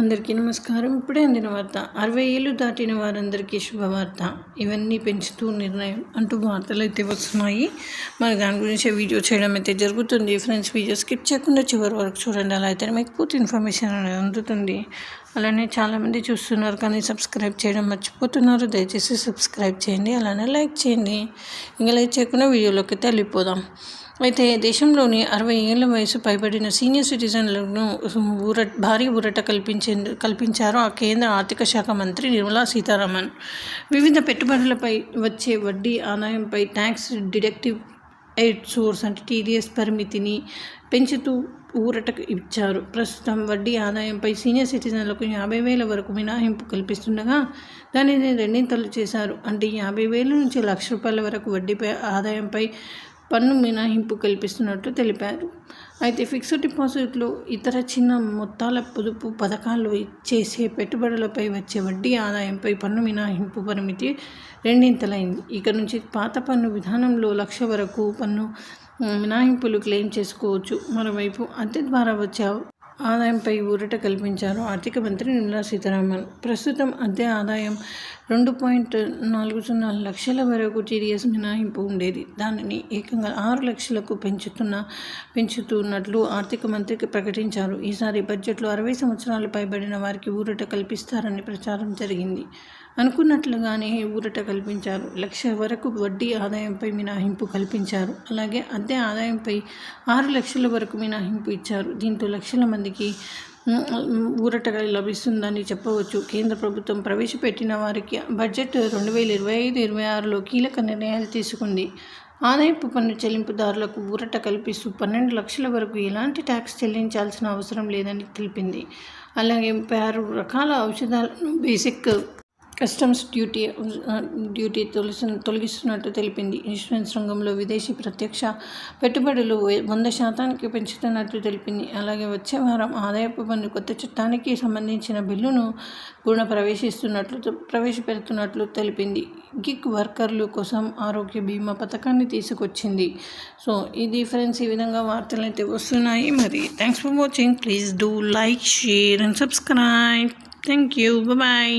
అందరికీ నమస్కారం. ఇప్పుడే అందిన వార్త అరవై ఏళ్ళు దాటిన వారందరికీ శుభవార్త. ఇవన్నీ పెంచుతూ నిర్ణయం అంటూ వార్తలు అయితే వస్తున్నాయి. మరి దాని గురించి వీడియో చేయడం అయితే జరుగుతుంది. ఫ్రెండ్స్ వీడియో స్కిప్ చేయకుండా చివరి వరకు చూడండి. అలా అయితే మీకు పూర్తి ఇన్ఫర్మేషన్ అనేది అందుతుంది. అలానే చాలామంది చూస్తున్నారు కానీ సబ్స్క్రైబ్ చేయడం మర్చిపోతున్నారు. దయచేసి సబ్స్క్రైబ్ చేయండి అలానే లైక్ చేయండి. ఇంకా లైక్ చేయకుండా వీడియోలోకి అయితే వెళ్ళిపోదాం. అయితే దేశంలోని అరవై ఏళ్ళ వయసు పైబడిన సీనియర్ సిటిజన్లను ఊర భారీ ఊరట కల్పించే కల్పించారు ఆ కేంద్ర ఆర్థిక శాఖ మంత్రి నిర్మలా సీతారామన్. వివిధ పెట్టుబడులపై వచ్చే వడ్డీ ఆదాయంపై ట్యాక్స్ డిడక్టివ్ ఎయిడ్ సోర్స్ అంటే టీడీఎస్ పరిమితిని పెంచుతూ ఊరట ఇచ్చారు. ప్రస్తుతం వడ్డీ ఆదాయంపై సీనియర్ సిటిజన్లకు యాభై వేల వరకు మినహాయింపు కల్పిస్తుండగా దానిని రెండింతలు చేశారు. అంటే యాభై వేల నుంచి లక్ష రూపాయల వరకు వడ్డీపై ఆదాయంపై పన్ను మినహాయింపు కల్పిస్తున్నట్లు తెలిపారు. అయితే ఫిక్స్డ్ డిపాజిట్లు ఇతర చిన్న మొత్తాల పొదుపు పథకాల్లో చేసే పెట్టుబడులపై వచ్చే వడ్డీ ఆదాయంపై పన్ను మినహాయింపు పరిమితి రెండింతలైంది. ఇక నుంచి పాత పన్ను విధానంలో లక్ష వరకు పన్ను మినహాయింపులు క్లెయిమ్ చేసుకోవచ్చు. మరోవైపు అద్దె ద్వారా వచ్చే ఆదాయంపై ఊరట కల్పించారు ఆర్థిక మంత్రి నిర్మలా సీతారామన్. ప్రస్తుతం అద్దె ఆదాయం రెండు పాయింట్ నాలుగు సున్నా లక్షల వరకు టీడీఎస్ మినహాయింపు ఉండేది. దానిని ఏకంగా ఆరు లక్షలకు పెంచుతున్న పెంచుతున్నట్లు ఆర్థిక మంత్రికి ప్రకటించారు. ఈసారి బడ్జెట్లో అరవై సంవత్సరాలు పైబడిన వారికి ఊరట కల్పిస్తారని ప్రచారం జరిగింది. అనుకున్నట్లుగానే ఊరట కల్పించారు. లక్ష వరకు వడ్డీ ఆదాయంపై మినహాయింపు కల్పించారు. అలాగే అద్దె ఆదాయంపై ఆరు లక్షల వరకు మినహాయింపు ఇచ్చారు. దీంతో లక్షల మందికి ఊరట లభిస్తుందని చెప్పవచ్చు. కేంద్ర ప్రభుత్వం ప్రవేశపెట్టిన వారికి బడ్జెట్ రెండు వేల ఇరవై ఐదు ఇరవై ఆరులో కీలక నిర్ణయాలు తీసుకుంది. ఆదాయపు పన్ను చెల్లింపుదారులకు ఊరట కల్పిస్తూ పన్నెండు లక్షల వరకు ఎలాంటి ట్యాక్స్ చెల్లించాల్సిన అవసరం లేదని తెలిపింది. అలాగే ముప్పై ఆరు రకాల ఔషధాలను బేసిక్ కస్టమ్స్ డ్యూటీ డ్యూటీ తొలిసి తొలగిస్తున్నట్టు తెలిపింది. ఇన్సూరెన్స్ రంగంలో విదేశీ ప్రత్యక్ష పెట్టుబడులు వంద శాతానికి పెంచుతున్నట్లు తెలిపింది. అలాగే వచ్చే వారం ఆదాయపు పన్ను కొత్త చట్టానికి సంబంధించిన బిల్లును కూడా ప్రవేశిస్తున్నట్లు ప్రవేశపెడుతున్నట్లు తెలిపింది. గిగ్ వర్కర్లు కోసం ఆరోగ్య బీమా పథకాన్ని తీసుకొచ్చింది. సో ఇది ఫ్రెండ్స్ ఈ విధంగా వార్తలు అయితే వస్తున్నాయి. మరి thanks for watching please do like share and subscribe thank you bye